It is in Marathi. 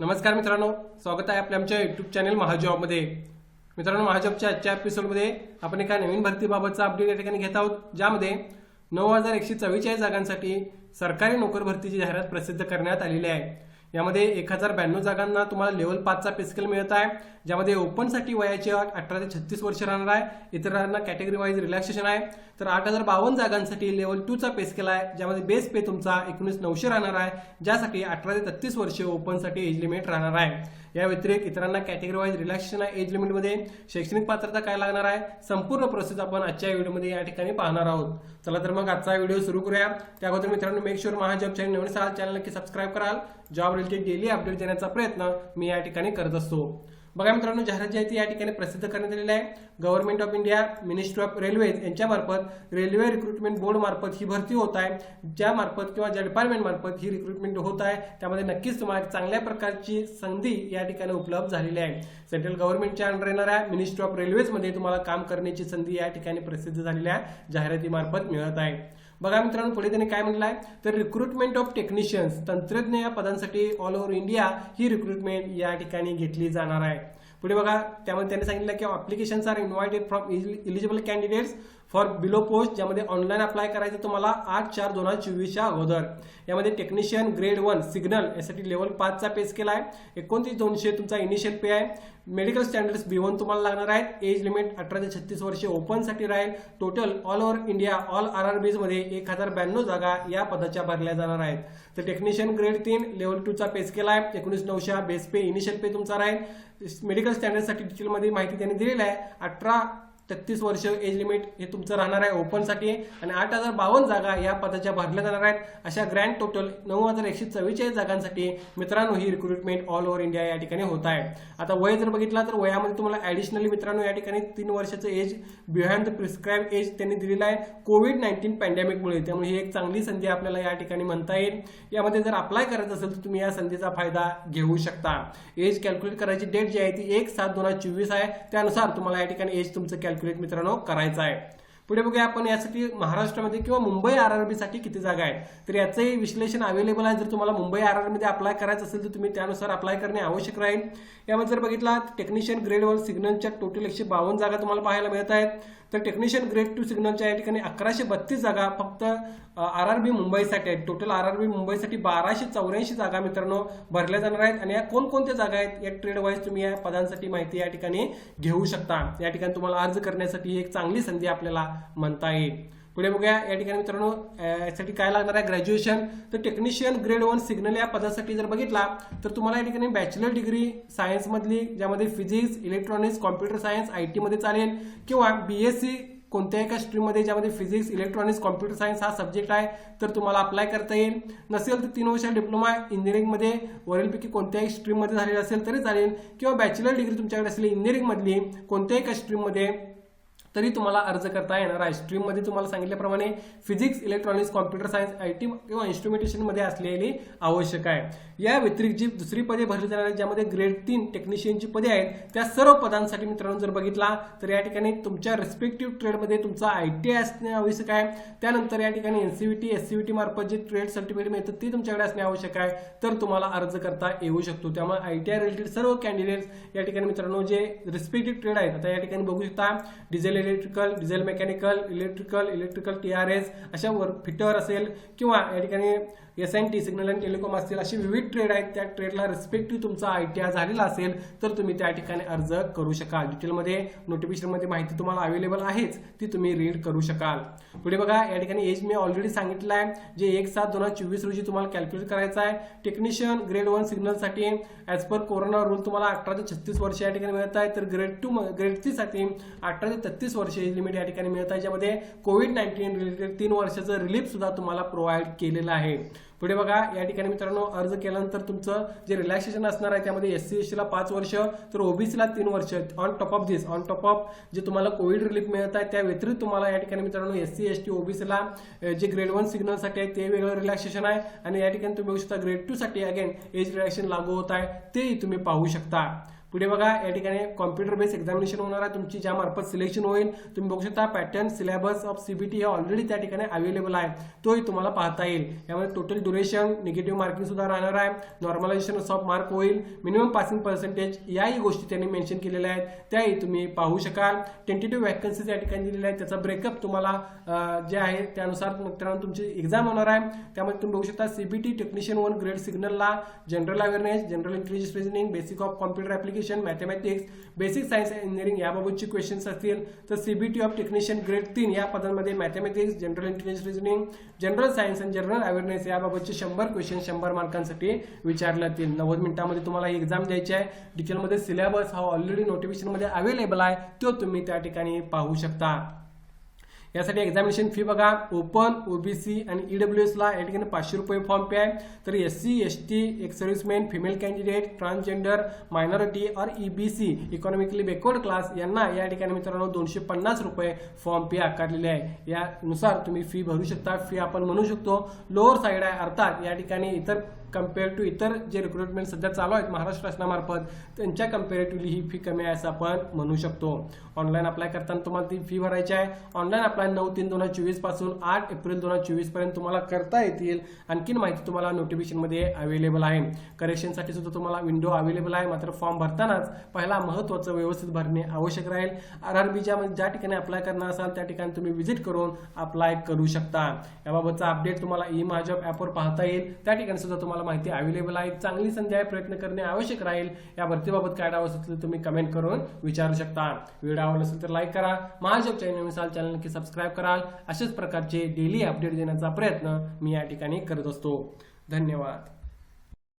नमस्कार मित्रांनो स्वागत आहे आपल्या आमच्या युट्यूब चॅनल महाजॉबमध्ये. मित्रांनो महाजॉबच्या आजच्या एपिसोडमध्ये आपण एका नवीन भरतीबाबतचा अपडेट या ठिकाणी घेत आहोत ज्यामध्ये नऊ हजार एकशे चव्वेचाळीस जागांसाठी सरकारी नोकर भरतीची जाहिरात प्रसिद्ध करण्यात आलेली आहे. यामध्ये एक हजार ब्याण्णव जागांना तुम्हाला लेवल पाचचा पेस्केल मिळत आहे. ज्यामध्ये ओपनसाठी वयाची अट अठरा ते छत्तीस वर्ष राहणार आहे. इतरांना कॅटेगरी वाईज रिलॅक्सेशन आहे. तर आठ हजार बावन्न जागांसाठी लेवल टूचा पेस्केल आहे. ज्यामध्ये बेस पे तुमचा एकोणीस नऊशे राहणार आहे. ज्यासाठी अठरा ते छत्तीस वर्ष ओपनसाठी एज लिमिट राहणार आहे. या व्यतिरिक्त इतरांना कॅटेगरी वाईज रिलॅक्सेशन आहे एज लिमिटमध्ये शैक्षणिक पात्रता काय लागणार आहे? संपूर्ण प्रोसेस आपण आजच्या व्हिडिओमध्ये या ठिकाणी पाहणार आहोत. चला तर मग आजचा व्हिडिओ सुरू करूया. त्याबद्दल मित्रांनो मेक शुअर महाजॉब चॅनल नवीन असाल चॅनल नक्की सबस्क्राईब कराल. जॉब रिलेटेड डेली अपडेट देण्याचा प्रयत्न मी या ठिकाणी करत असतो. बघा मित्रांनो जाहिरात जी आहे ती या ठिकाणी प्रसिद्ध करण्यात आलेली आहे. Government of India ministry of railways यांच्यामार्फत रेल्वे रिक्रुटमेंट बोर्ड मार्फत ही भरती होत आहे. ज्या मार्फत किंवा ज्या डिपार्टमेंट मार्फत ही रिक्रुटमेंट होत आहे त्यामध्ये नक्कीच तुम्हाला एक चांगल्या प्रकारची संधी या ठिकाणी उपलब्ध झालेली आहे. सेंट्रल गव्हर्नमेंटच्या अंडर येणाऱ्या मिनिस्ट्री ऑफ रेल्वेजमध्ये तुम्हाला काम करण्याची संधी या ठिकाणी प्रसिद्ध झालेल्या जाहिरातीमार्फत मिळत आहे. बघा मित्रांनो पुढे त्यांनी काय म्हटलं आहे तर रिक्रुटमेंट ऑफ टेक्निशियन्स तंत्रज्ञ या पदांसाठी ऑल ओव्हर इंडिया ही रिक्रुटमेंट या ठिकाणी घेतली जाणार आहे. पुढे बघा त्यामध्ये त्यांनी सांगितलं की applications are invited from eligible candidates for below post ज्यामध्ये ऑनलाईन अप्लाय करायचं तुम्हाला आठ चार दोन हजार चोवीसच्या अगोदर. यामध्ये टेक्निशियन ग्रेड वन सिग्नल यासाठी लेवल पाचचा पेस केला आहे. एकोणतीस दोनशे तुमचा इनिशियल पे आहे. मेडिकल स्टँडर्ड्स बी वन तुम्हाला लागणार आहेत. एज लिमिट अठरा ते छत्तीस वर्षे ओपनसाठी राहील. Total all over India all R R बीजमध्ये एक हजार ब्याण्णव जागा या पदाच्या भरल्या जाणार आहेत. तर टेक्निशियन ग्रेड तीन लेवल टूचा पेस केला आहे. एकोणीस नऊशे बेस पे इनिशियल पे तुमचा राहील. मेडिकल स्टँडर्डसाठी डिटेलमध्ये माहिती त्यांनी दिलेली आहे. अठरा तेहतीस वर्ष एज लिमिट हे तुमचं राहणार आहे ओपनसाठी आणि आठ हजार बावन्न जागा या पदाच्या भरल्या जाणार आहेत. अशा ग्रँड टोटल नऊ हजार एकशे चव्वेचाळीस जागांसाठी मित्रांनो ही रिक्रुटमेंट ऑल ओव्हर इंडिया या ठिकाणी होत आहे. आता वय जर बघितला तर वयामध्ये तुम्हाला ऍडिशनली मित्रांनो या ठिकाणी तीन वर्षाचं age behind the prescribe age त्यांनी दिलेलं आहे. कोविड नाईन्टीन पॅन्डेमिकमुळे त्यामुळे ही एक चांगली संधी आपल्याला या ठिकाणी म्हणता येईल. यामध्ये जर अप्लाय करायचं असेल तर तुम्ही या संधीचा फायदा घेऊ शकता. एज कॅल्क्युलेट करायची डेट जी आहे ती एक सात दोन हजार चोवीस आहे. त्यानुसार तुम्हाला या ठिकाणी एज तुमचं कॅल्क्युलेट मित्रांनो करायचा आहे. पुढे बघूया आपण यासाठी महाराष्ट्रामध्ये किंवा मुंबई आर आरसाठी किती जागा आहेत. तर याचंही विश्लेषण अवेलेबल आहे. जर तुम्हाला मुंबई आर आरमध्ये अप्लाय करायचं असेल तर तुम्ही त्यानुसार अप्लाय करणे आवश्यक राहील. यामध्ये जर बघितला टेक्निशियन ग्रेड वन सिग्नलच्या टोटल एकशे बावन्न जागा तुम्हाला पाहायला मिळत आहेत. तर टेक्निशियन ग्रेड टू सिग्नलच्या या ठिकाणी अकराशे बत्तीस जागा फक्त आर आर बी मुंबईसाठी आहेत. टोटल आर आर बी मुंबईसाठी बाराशे चौऱ्याऐंशी जागा मित्रांनो भरल्या जाणार आहेत. आणि या कोणकोणत्या जागा आहेत या ट्रेड वाईज तुम्ही या पदांसाठी माहिती या ठिकाणी घेऊ शकता. या ठिकाणी तुम्हाला अर्ज करण्यासाठी एक चांगली संधी आपल्याला म्हणता येईल. पुढे बघूया. या ठिकाणी मित्रांनो यासाठी काय लागणार आहे? ग्रॅज्युएशन तर टेक्निशियन ग्रेड वन सिग्नल या पदासाठी जर बघितला तर तुम्हाला या ठिकाणी बॅचलर डिग्री सायन्समधली ज्यामध्ये physics electronics computer science I टीमध्ये चालेल किंवा बी एस सी कोणत्याही एका स्ट्रीममध्ये ज्यामध्ये फिजिक्स इलेक्ट्रॉनिक्स कॉम्प्युटर सायन्स हा सब्जेक्ट आहे तर तुम्हाला अप्लाय करता येईल. नसेल तर तीन वर्ष डिप्लोमा इंजिनिअरिंगमध्ये वरीलपैकी कोणत्याही स्ट्रीममध्ये झालेला असेल तरी चालेल किंवा बॅचलर डिग्री तुमच्याकडे असेल इंजिनिअरिंगमधली कोणत्याही एका स्ट्रीममध्ये तरी तुम्हाला अर्ज करता येणार आहे. स्ट्रीममध्ये तुम्हाला सांगितल्याप्रमाणे physics electronics computer science I T किंवा इन्स्ट्रुमेंटेशनमध्ये असलेली आवश्यक आहे. या व्यतिरिक्त जी दुसरी पदे भरली जाणार आहेत ज्यामध्ये ग्रेड तीन टेक्निशियनची पदे आहेत त्या सर्व पदांसाठी मित्रांनो जर बघितला तर या ठिकाणी तुमच्या रिस्पेक्टिव्ह ट्रेडमध्ये तुमचा आय टी आय असणे आवश्यक आहे. त्यानंतर या ठिकाणी एनसीव्हीटी टी मार्फत जे ट्रेड सर्टिफिकेट मिळतं ते तुमच्याकडे असणे आवश्यक आहे. तर तुम्हाला अर्ज करता येऊ शकतो. त्यामुळे आय टी आय रिलेटेड सर्व कॅन्डिडेट्स या ठिकाणी मित्रांनो जे रिस्पेक्टिव्ह ट्रेड आहेत आता या ठिकाणी बघू शकता diesel electrical diesel mechanical electrical electrical T R S अशा वर फिटर असेल किंवा या ठिकाणी S N T signal and telecom असतील अशी विविध ट्रेड आहेत. त्या ट्रेडला रिस्पेक्टिव्ह तुमचा आय टी आय झालेला असेल तर तुम्ही त्या ठिकाणी अर्ज करू शकाल. डिटेलमध्ये नोटिफिकेशनमध्ये माहिती तुम्हाला अवेलेबल आहेच ती तुम्ही रीड करू शकाल. पुढे बघा या ठिकाणी एज मी ऑलरेडी सांगितलं आहे. जे एक सात दोन हजार चोवीस रोजी तुम्हाला कॅल्क्युलेट करायचं आहे. टेक्निशियन ग्रेड वन सिग्नलसाठी ॲज पर कोरोना रूल तुम्हाला अठरा ते छत्तीस वर्ष या ठिकाणी मिळत आहे. तर ग्रेड टू ग्रेड थ्रीसाठी अठरा ते पस्तीस वर्ष एज लिमिट या ठिकाणी मिळत आहे. ज्यामध्ये कोविड नाईन्टीन रिलेटेड तीन वर्षाचं रिलीफ सुद्धा तुम्हाला प्रोव्हाइड केलेलं आहे. पुढे बघा या ठिकाणी मित्रांनो अर्ज केल्यानंतर तुमचं जे रिलॅक्सेशन असणार आहे त्यामध्ये एस सी एस टीला पाच वर्ष तर ओबीसीला तीन वर्ष. On top of this on top of जे तुम्हाला कोविड रिलीफ मिळत आहे त्या व्यतिरिक्त तुम्हाला या ठिकाणी मित्रांनो एस सी एस टी ओबीसीला जे ग्रेड वन सिग्नलसाठी आहे ते वेगळं रिलॅक्सेशन आहे. आणि या ठिकाणी तुम्ही बघू शकता ग्रेड टू साठी अगेन एज रिलॅक्सेशन लागू होत आहे. तेही तुम्ही पाहू शकता. पुढे बघा या ठिकाणी कॉम्प्युटर बेस एक्झामिनेशन होणार आहे. तुमची ज्या मार्फत सिलेक्शन होईल तुम्ही बघू शकता पॅटर्न सिलेबस ऑफ सीबीटी हे ऑलरेडी त्या ठिकाणी अवेलेबल आहे. तोही तुम्हाला पाहता येईल. यामध्ये टोटल ड्युरेशन निगेटिव्ह मार्किंग सुद्धा राहणार आहे. नॉर्मलायझेशन ऑफ मार्क होईल. मिनिमम पासिंग पर्सेंटेज याही गोष्टी त्यांनी मेन्शन केलेल्या आहेत. त्याही तुम्ही पाहू शकाल. टेंटेटिव्ह वॅकन्सीज या ठिकाणी दिलेल्या आहेत. त्याचा ब्रेकअप तुम्हाला जे आहे त्यानुसार मित्रांनो तुमची एक्झाम होणार आहे. त्यामध्ये तुम्ही बघू शकता सीबीटी टेक्निशियन वन ग्रेड सिग्नलला general awareness general intelligence reasoning basic of computer application mathematics basic science engineering याबाबतची क्वेश्चन्स असतील तर सीबीटी ऑफ टेक्निशियन ग्रेड तीन या पदांमध्ये mathematics general intelligence reasoning general science आणि जनरल अवेअरनेस याबाबतचे शंभर क्वेश्चन शंभर मार्कांसाठी विचारले जातील नव्वद मिनिटांमध्ये तुम्हाला ही एक्झाम द्यायची आहे. डिटेलमध्ये सिलेबस हा ऑलरेडी नोटिफिकेशनमध्ये अवेलेबल आहे. तो तुम्ही त्या ठिकाणी पाहू शकता. यासाठी एक्झामिनेशन फी बघा. ओपन ओबीसी आणि ईडब्ल्यू एसला या ठिकाणी पाचशे रुपये फॉर्म पे आहे. तर S S C S T serviceman female candidate transgender minority और ईबीसी इकॉनॉमिकली बेकवर्ड क्लास यांना या ठिकाणी मित्रांनो दोनशे पन्नास रुपये फॉर्म पे आकारलेले आहे. यानुसार तुम्ही फी भरू शकता. फी आपण म्हणू शकतो. लोअर साईड आहे. अर्थात या ठिकाणी इतर कंपेअर टू इतर जे रिक्रुटमेंट सध्या चालू आहेत महाराष्ट्र शासनामार्फत त्यांच्या कम्पेरेटिव्हली ही फी कमी आहे असं आपण म्हणू शकतो. ऑनलाईन अप्लाय करताना तुम्हाला ती फी भरायची आहे. ऑनलाईन प्लॅन नऊ तीन दोन हजार चोवीसपासून आठ एप्रिल दोन हजार चोवीसपर्यंत तुम्हाला करता येतील. आणखीन माहिती तुम्हाला नोटिफिकेशनमध्ये अवेलेबल आहे. करेक्शनसाठी सुद्धा तुम्हाला विंडो अवेलेबल आहे. मात्र फॉर्म भरतानाच पहिला महत्त्वाचं व्यवस्थित भरणे आवश्यक राहील. आर आर बीच्या ज्या ठिकाणी अप्लाय करणार असाल त्या ठिकाणी तुम्ही व्हिजिट करून अप्लाय करू शकता. याबाबतचा अपडेट तुम्हाला ई माझ्या ॲपवर पाहता येईल. त्या ठिकाणी सुद्धा तुम्हाला माहिती अवेलेबल आहे. चांगली संधी आहे प्रयत्न करणे आवश्यक राहील. या भरतीबाबत काय डाव असेल तुम्ही कमेंट करून विचारू शकता. व्हिडिओ आवडला असेल तर लाईक करा. महाजॉब चॅनल मिसाल चॅनल नक्की सबस्क्राईब कराल. अशाच प्रकारचे डेली अपडेट देण्याचा प्रयत्न मी या ठिकाणी करत असतो. धन्यवाद.